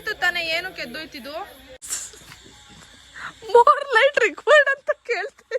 ಮಲ್ಗಿತ್ತು ತಾನೆ ಏನು ಕೆದ್ದೋಯ್ತಿದ್ದು more light required ಅಂತ ಕೇಳ್ತೀನಿ.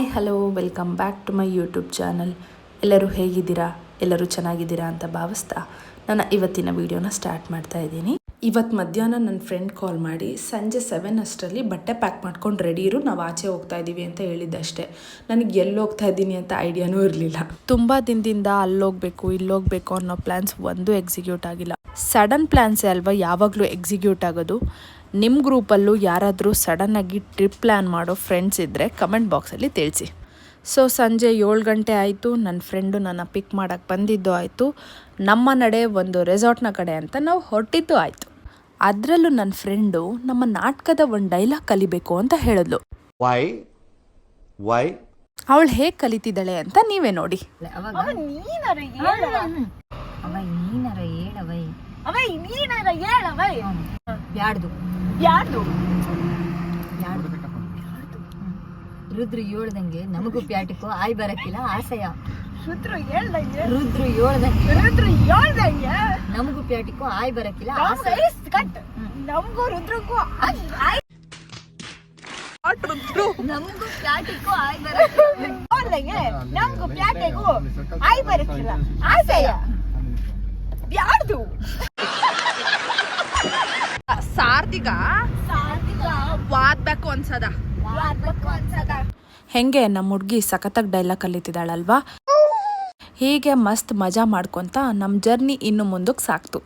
Hi, hello, welcome back to my YouTube channel. ಎಲ್ಲರೂ ಹೇಗಿದ್ದೀರಾ? ಎಲ್ಲರೂ ಚೆನ್ನಾಗಿದ್ದೀರಾ ಅಂತ ಭಾವಿಸ್ತಾ ನಾನು ಇವತ್ತಿನ ವಿಡಿಯೋನ ಸ್ಟಾರ್ಟ್ ಮಾಡ್ತಾ ಇದ್ದೀನಿ. ಇವತ್ತು ಮಧ್ಯಾಹ್ನ ನನ್ನ ಫ್ರೆಂಡ್ ಕಾಲ್ ಮಾಡಿ, ಸಂಜೆ ಸೆವೆನ್ ಅಷ್ಟರಲ್ಲಿ ಬಟ್ಟೆ ಪ್ಯಾಕ್ ಮಾಡ್ಕೊಂಡು ರೆಡಿ ಇರು, ನಾವು ಆಚೆ ಹೋಗ್ತಾ ಇದ್ದೀವಿ ಅಂತ ಹೇಳಿದ್ದಷ್ಟೇ. ನನಗೆ ಎಲ್ಲಿ ಹೋಗ್ತಾ ಇದ್ದೀನಿ ಅಂತ ಐಡಿಯಾನೂ ಇರಲಿಲ್ಲ. ತುಂಬ ದಿನದಿಂದ ಅಲ್ಲೋಗ್ಬೇಕು, ಇಲ್ಲೋಗ್ಬೇಕು ಅನ್ನೋ ಪ್ಲ್ಯಾನ್ಸ್ ಒಂದೂ ಎಕ್ಸಿಕ್ಯೂಟ್ ಆಗಿಲ್ಲ. ಸಡನ್ ಪ್ಲ್ಯಾನ್ಸೇ ಅಲ್ವಾ? ಯಾವಾಗಲೂ ಎಕ್ಸಿಕ್ಯೂಟ್ ಆಗೋದು. ನಿಮ್ಮ ಗ್ರೂಪಲ್ಲೂ ಯಾರಾದರೂ ಸಡನ್ನಾಗಿ ಟ್ರಿಪ್ ಪ್ಲ್ಯಾನ್ ಮಾಡೋ ಫ್ರೆಂಡ್ಸ್ ಇದ್ದರೆ ಕಮೆಂಟ್ ಬಾಕ್ಸಲ್ಲಿ ತಿಳಿಸಿ. ಸೊ ಸಂಜೆ ಏಳು ಗಂಟೆ ಆಯಿತು ನನ್ನ ಫ್ರೆಂಡು ನನ್ನ ಪಿಕ್ ಮಾಡೋಕ್ಕೆ ಬಂದಿದ್ದು ಆಯಿತು. ನಮ್ಮ ನಡೆ ಒಂದು ರೆಸಾರ್ಟ್ನ ಕಡೆ ಅಂತ ನಾವು ಹೊರಟಿದ್ದು ಆಯಿತು. ಅದರಲ್ಲೂ ನನ್ನ ಫ್ರೆಂಡು ನಮ್ಮ ನಾಟಕದ ಒಂದು ಡೈಲಾಗ್ ಕಲಿಬೇಕು ಅಂತ ಹೇಳಿದ್ಲು. ವೈ ವೈ ಅವಳು ಹೇಗೆ ಕಲಿತಿದ್ದಾಳೆ ಅಂತ ನೀವೇ ನೋಡಿ. ಅವಾಗ? ಅವ ನೀನಾರ ಹೇಳವೈ. ಅವ ನೀನಾರ ಹೇಳವೈ. ಬ್ಯಾಡ್ದು. ಯಾರ್ದು? ರುದ್ರು ಹೇಳ್ದಂಗೆ ನಮಗೂ ಪ್ಯಾಟಿಕೋ ಆಯ್ ಬರಕ್ಕಿಲ್ಲ ಆಸಯ. ರುದ್ರು ಹೇಳ್ದಂಗೆ? ರುದ್ರು ಹೇಳ್ದಂಗೆ. ರುದ್ರು ಹೇಳ್ದಂಗೆ? ನಮಗೂ ಪ್ಯಾಟಿಕೋ ಆಯ್ ಬರಕ್ಕಿಲ್ಲ ಆಸೆ. ಕಟ್. ನಮಗೂ ರುದ್ರಕ್ಕೂ ರುದ್ರು ನಮಗೂ ಪ್ಯಾಟಿಕೋ ಆಯ್ ಬರಕ್ಕಿಲ್ಲ. ನಮಗೂ ಪ್ಯಾಟಿಗೂ ಆಯ್ ಬರಕ್ಕಿಲ್ಲ ಆಸೆಯ. ಯಾರ್ದು? ಸಾರ್ದಿಗ ವಾದ್ಬೇಕು ಅನ್ಸದ? ಹೆಂಗೆ ನಮ್ಮ ಹುಡುಗಿ ಸಖತ್ತಾಗಿ ಡೈಲಾಗ್ ಕಲಿತಿದ್ದಾಳಲ್ವಾ? ಹೀಗೆ ಮಸ್ತ್ ಮಜಾ ಮಾಡ್ಕೊಂತ ನಮ್ಮ ಜರ್ನಿ ಇನ್ನು ಮುಂದಕ್ಕೆ ಸಾಕ್ತು.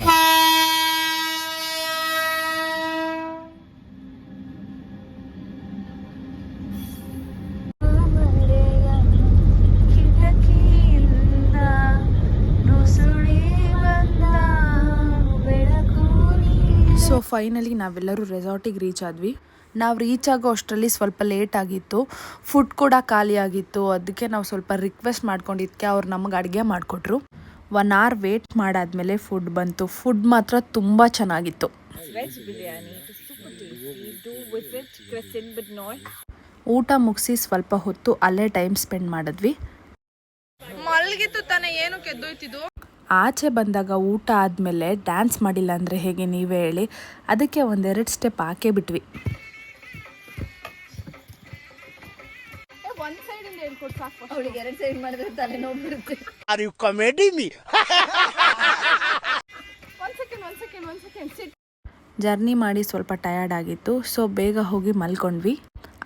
ಸೊ ಫೈನಲಿ ನಾವೆಲ್ಲರೂ ರೆಸಾರ್ಟಿಗೆ ರೀಚ್ ಆದ್ವಿ. ನಾವು ರೀಚ್ ಆಗೋ ಅಷ್ಟರಲ್ಲಿ ಸ್ವಲ್ಪ ಲೇಟ್ ಆಗಿತ್ತು. ಫುಡ್ ಕೂಡ ಖಾಲಿ ಆಗಿತ್ತು. ಅದಕ್ಕೆ ನಾವು ಸ್ವಲ್ಪ ರಿಕ್ವೆಸ್ಟ್ ಮಾಡ್ಕೊಂಡಿದ್ದಕ್ಕೆ ಅವ್ರು ನಮಗೆ ಅಡುಗೆ ಮಾಡಿಕೊಟ್ರು. ಒನ್ ಅವರ್ ವೇಟ್ ಮಾಡಾದ್ಮೇಲೆ ಫುಡ್ ಬಂತು. ಫುಡ್ ಮಾತ್ರ ತುಂಬ ಚೆನ್ನಾಗಿತ್ತು. ಊಟ ಮುಗಿಸಿ ಸ್ವಲ್ಪ ಹೊತ್ತು ಅಲ್ಲೇ ಟೈಮ್ ಸ್ಪೆಂಡ್ ಮಾಡಿದ್ವಿ. ಮಲ್ಗಿತ್ತು ತಾನೇ. ಏನು ಕೆದ್ದೋಯ್ತಿದ್ದು? ಆಚೆ ಬಂದಾಗ ಊಟ ಆದಮೇಲೆ ಡ್ಯಾನ್ಸ್ ಮಾಡಿಲ್ಲ ಅಂದರೆ ಹೇಗೆ ನೀವೇ ಹೇಳಿ ಅದಕ್ಕೆ ಒಂದೆರಡು ಸ್ಟೆಪ್ ಹಾಕೇ ಬಿಟ್ವಿ. ಜರ್ನಿ ಮಾಡಿ ಸ್ವಲ್ಪ ಟಯರ್ಡ್ ಆಗಿತ್ತು ಸೊ ಬೇಗ ಹೋಗಿ ಮಲ್ಕೊಂಡ್ವಿ.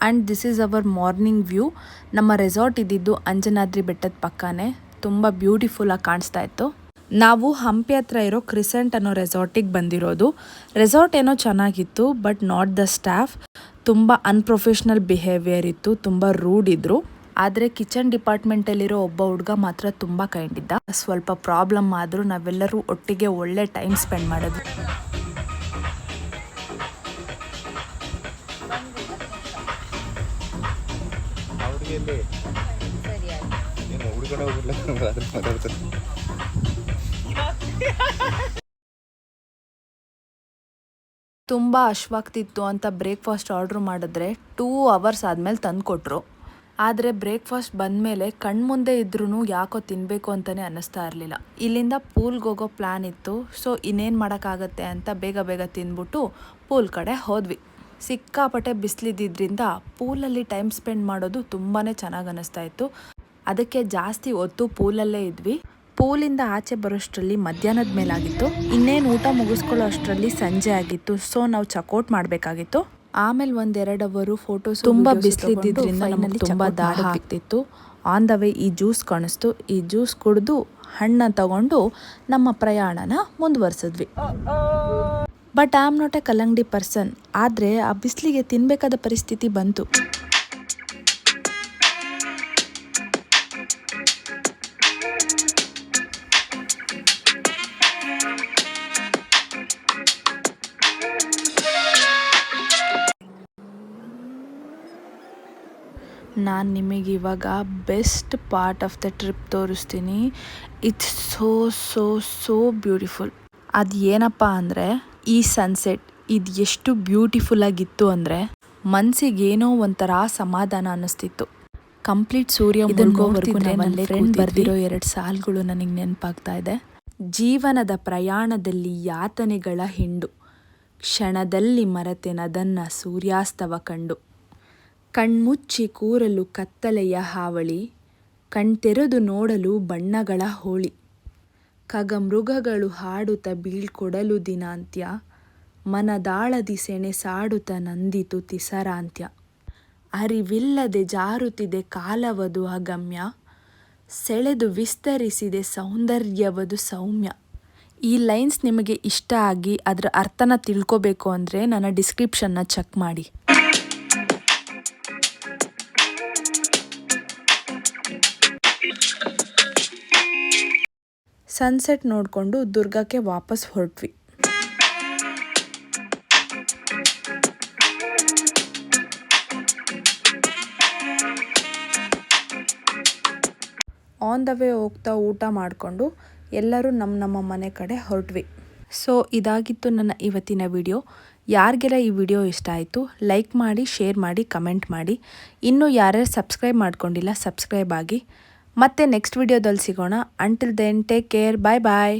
And this is our morning view ನಮ್ಮ ರೆಸಾರ್ಟ್ ಇದ್ದಿದ್ದು ಅಂಜನಾದ್ರಿ ಬೆಟ್ಟದ ಪಕ್ಕನೇ. ತುಂಬ ಬ್ಯೂಟಿಫುಲ್ಲಾಗಿ ಕಾಣಿಸ್ತಾ ಇತ್ತು. ನಾವು ಹಂಪಿ ಹತ್ರ ಇರೋ ಕ್ರಿಸೆಂಟ್ ಅನ್ನೋ ರೆಸಾರ್ಟಿಗೆ ಬಂದಿರೋದು. ರೆಸಾರ್ಟ್ ಏನೋ ಚೆನ್ನಾಗಿತ್ತು ಬಟ್ ನಾಟ್ ದ ಸ್ಟಾಫ್. ತುಂಬ ಅನ್ಪ್ರೊಫೆಷ್ನಲ್ ಬಿಹೇವಿಯರ್ ಇತ್ತು ತುಂಬ ರೂಡ್ ಇದ್ರು. ಆದರೆ ಕಿಚನ್ ಡಿಪಾರ್ಟ್ಮೆಂಟಲ್ಲಿರೋ ಒಬ್ಬ ಹುಡುಗ ಮಾತ್ರ ತುಂಬ ಕೈಂಡ್ ಇದ್ದ. ಸ್ವಲ್ಪ ಪ್ರಾಬ್ಲಮ್ ಆದರೂ ನಾವೆಲ್ಲರೂ ಒಟ್ಟಿಗೆ ಒಳ್ಳೆ ಟೈಮ್ ಸ್ಪೆಂಡ್ ಮಾಡೋದು. ಹುಡುಗನ ತುಂಬ ಅಶ್ವಾಗ್ತಿತ್ತು ಅಂತ ಬ್ರೇಕ್ಫಾಸ್ಟ್ ಆರ್ಡ್ರ್ ಮಾಡಿದ್ರೆ ಟೂ ಅವರ್ಸ್ ಆದಮೇಲೆ ತಂದುಕೊಟ್ರು. ಆದರೆ ಬ್ರೇಕ್ಫಾಸ್ಟ್ ಬಂದಮೇಲೆ ಕಣ್ಮುಂದೆ ಇದ್ರೂ ಯಾಕೋ ತಿನ್ನಬೇಕು ಅಂತಲೇ ಅನ್ನಿಸ್ತಾ ಇರಲಿಲ್ಲ. ಇಲ್ಲಿಂದ ಪೂಲ್ಗೆ ಹೋಗೋ ಪ್ಲ್ಯಾನ್ ಇತ್ತು. ಸೊ, ಇನ್ನೇನು ಮಾಡೋಕ್ಕಾಗತ್ತೆ ಅಂತ ಬೇಗ ಬೇಗ ತಿಂದ್ಬಿಟ್ಟು ಪೂಲ್ ಕಡೆ ಹೋದ್ವಿ. ಸಿಕ್ಕಾಪಟ್ಟೆ ಬಿಸಿಲಿದ್ದಿದ್ರಿಂದ ಪೂಲಲ್ಲಿ ಟೈಮ್ ಸ್ಪೆಂಡ್ ಮಾಡೋದು ತುಂಬಾ ಚೆನ್ನಾಗಿ ಅನ್ನಿಸ್ತಾ ಇತ್ತು. ಅದಕ್ಕೆ ಜಾಸ್ತಿ ಹೊತ್ತು ಪೂಲಲ್ಲೇ ಇದ್ವಿ. ಪೂಲಿಂದ ಆಚೆ ಬರೋಷ್ಟರಲ್ಲಿ ಮಧ್ಯಾಹ್ನದ ಮೇಲಾಗಿತ್ತು. ಇನ್ನೇನು ಊಟ ಮುಗಿಸ್ಕೊಳ್ಳೋ ಅಷ್ಟರಲ್ಲಿ ಸಂಜೆ ಆಗಿತ್ತು. ಸೊ ನಾವು ಚಕೌಟ್ ಮಾಡಬೇಕಾಗಿತ್ತು. ಆಮೇಲೆ ಒಂದೆರಡು ಅವರು ಫೋಟೋಸ್ ತುಂಬ ಬಿಸಿಲಿದ್ದರಿಂದ ನಮಗೆ ತುಂಬ ದಾಹ ಆಗ್ತಿತ್ತು. ಆನ್ ದ ವೇ ಈ ಜ್ಯೂಸ್ ಕಾಣಿಸ್ತು. ಈ ಜ್ಯೂಸ್ ಕುಡಿದು ಹಣ್ಣ ತಗೊಂಡು ನಮ್ಮ ಪ್ರಯಾಣನ ಮುಂದುವರ್ಸಿದ್ವಿ. But I am not a ಕಲಂಗಡಿ ಪರ್ಸನ್ ಆದರೆ ಆ ಬಿಸಿಲಿಗೆ ತಿನ್ನಬೇಕಾದ ಪರಿಸ್ಥಿತಿ ಬಂತು. ನಾನು ನಿಮಗೆ ಇವಾಗ best part of the trip ತೋರಿಸ್ತೀನಿ. It's so so so beautiful ಅದು ಏನಪ್ಪ ಅಂದರೆ ಈ ಸನ್ಸೆಟ್ ಇದು ಎಷ್ಟು ಬ್ಯೂಟಿಫುಲ್ ಆಗಿತ್ತು ಅಂದರೆ ಮನಸ್ಸಿಗೆ ಏನೋ ಒಂಥರ ಸಮಾಧಾನ ಅನ್ನಿಸ್ತಿತ್ತು. ಕಂಪ್ಲೀಟ್ ಸೂರ್ಯ ನನ್ನ ಫ್ರೆಂಡ್ ಬರೆದಿರೋ ಎರಡು ಸಾಲುಗಳು ನನಗೆ ನೆನಪಾಗ್ತಾ ಇದೆ. ಜೀವನದ ಪ್ರಯಾಣದಲ್ಲಿ ಯಾತನೆಗಳ ಹಿಂಡು. ಕ್ಷಣದಲ್ಲಿ ಮರೆತೆನದನ್ನ ಸೂರ್ಯಾಸ್ತವ ಕಂಡು. ಕಣ್ಮುಚ್ಚಿ ಕೂರಲು ಕತ್ತಲೆಯ ಹಾವಳಿ, ಕಣ್ತೆರೆದು ನೋಡಲು ಬಣ್ಣಗಳ ಹೋಳಿ. ಖಗಮೃಗಗಳು ಹಾಡುತ್ತ ಬೀಳ್ಕೊಡಲು ದಿನಾಂತ್ಯ, ಮನದಾಳದಿ ಸೆಣೆ ಸಾಡುತ್ತ ನಂದಿತು ತಿಸರಾಂತ್ಯ. ಅರಿವಿಲ್ಲದೆ ಜಾರುತ್ತಿದೆ ಕಾಲವದು ಅಗಮ್ಯ, ಸೆಳೆದು ವಿಸ್ತರಿಸಿದೆ ಸೌಂದರ್ಯವದು ಸೌಮ್ಯ. ಈ ಲೈನ್ಸ್ ನಿಮಗೆ ಇಷ್ಟ ಆಗಿ ಅದರ ಅರ್ಥನ ತಿಳ್ಕೋಬೇಕು ಅಂದರೆ ನನ್ನ ಡಿಸ್ಕ್ರಿಪ್ಷನ್ನ ಚೆಕ್ ಮಾಡಿ. ಸನ್ಸೆಟ್ ನೋಡಿಕೊಂಡು ದುರ್ಗಕ್ಕೆ ವಾಪಸ್ ಹೊರಟ್ವಿ. ಆನ್ ದ ವೇ ಹೋಗ್ತಾ ಊಟ ಮಾಡಿಕೊಂಡು ಎಲ್ಲರೂ ನಮ್ಮ ನಮ್ಮ ಮನೆ ಕಡೆ ಹೊರಟ್ವಿ. ಸೊ ಇದಾಗಿತ್ತು ನನ್ನ ಇವತ್ತಿನ ವಿಡಿಯೋ ಯಾರಿಗೆಲ್ಲ ಈ ವಿಡಿಯೋ ಇಷ್ಟ ಆಯಿತು ಲೈಕ್ ಮಾಡಿ ಶೇರ್ ಮಾಡಿ ಕಮೆಂಟ್ ಮಾಡಿ. ಇನ್ನೂ ಯಾರ್ಯಾರು ಸಬ್ಸ್ಕ್ರೈಬ್ ಮಾಡ್ಕೊಂಡಿಲ್ಲ ಸಬ್ಸ್ಕ್ರೈಬ್ ಆಗಿ. ಮತ್ತೆ ನೆಕ್ಸ್ಟ್ ವಿಡಿಯೋದಲ್ಲಿ ಸಿಗೋಣ. Until then take care bye bye